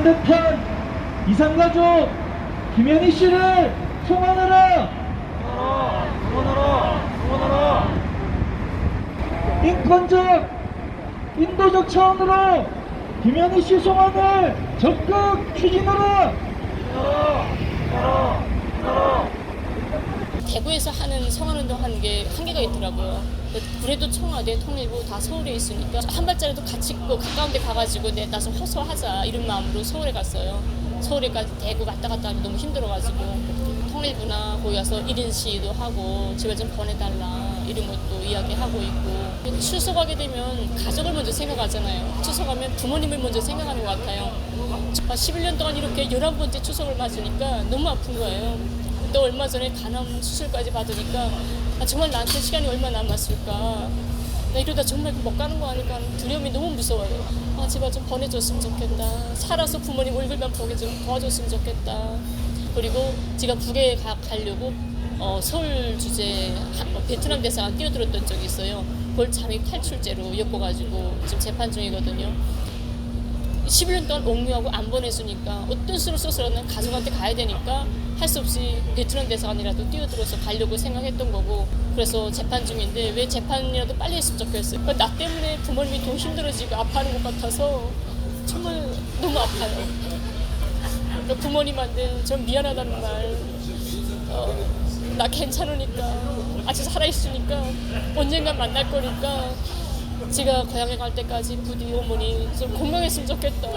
죽은 듯한 이상가족 김현희 씨를 송환하라! 인권적, 인도적 차원으로 김현희 씨 송환을 적극 추진하라! 대구에서 하는 성환운동 하는 게 한계가 있더라고요. 그래도 청와대, 통일부 다 서울에 있으니까 한 발자리도 같이 그 가까운 데 가가지고 내 나서 호소하자 이런 마음으로 서울에 갔어요. 서울에까지 대구 왔다 갔다 하면 너무 힘들어가지고 통일부나 거기 가서 1인 시위도 하고 집에 좀 보내달라 이런 것도 이야기하고 있고 출석하게 되면 가족을 먼저 생각하잖아요. 출석하면 부모님을 먼저 생각하는 것 같아요. 11년 동안 이렇게 11번째 추석을 맞으니까 너무 아픈 거예요. 또 얼마 전에 간암 수술까지 받으니까 아, 정말 나한테 시간이 얼마 남았을까. 나 이러다 정말 못 가는 거 아닐까 하는 두려움이 너무 무서워요. 아, 제발 좀 보내줬으면 좋겠다. 살아서 부모님 얼굴만 보게 좀 도와줬으면 좋겠다. 그리고 제가 북에 가, 가려고 어, 서울 하- 어, 베트남 대사관 뛰어들었던 적이 있어요. 그걸 잠입 탈출죄로 엮어가지고 지금 재판 중이거든요. 11년 동안 옥류하고 안 보내주니까 어떤 수로 써서라는 가족한테 가야 되니까 할 수 없이 베트남 대사관이라도 뛰어들어서 가려고 생각했던 거고 그래서 재판 중인데 왜 재판이라도 빨리 했으면 좋겠어요. 나 때문에 부모님이 더 힘들어지고 아파하는 것 같아서 정말 너무 아파요. 그러니까 부모님한테 좀 미안하다는 말, 어, 나 괜찮으니까. 아직 살아있으니까. 언젠간 만날 거니까. 제가 고향에 갈 때까지 부디 어머니 좀 건강했으면 좋겠다.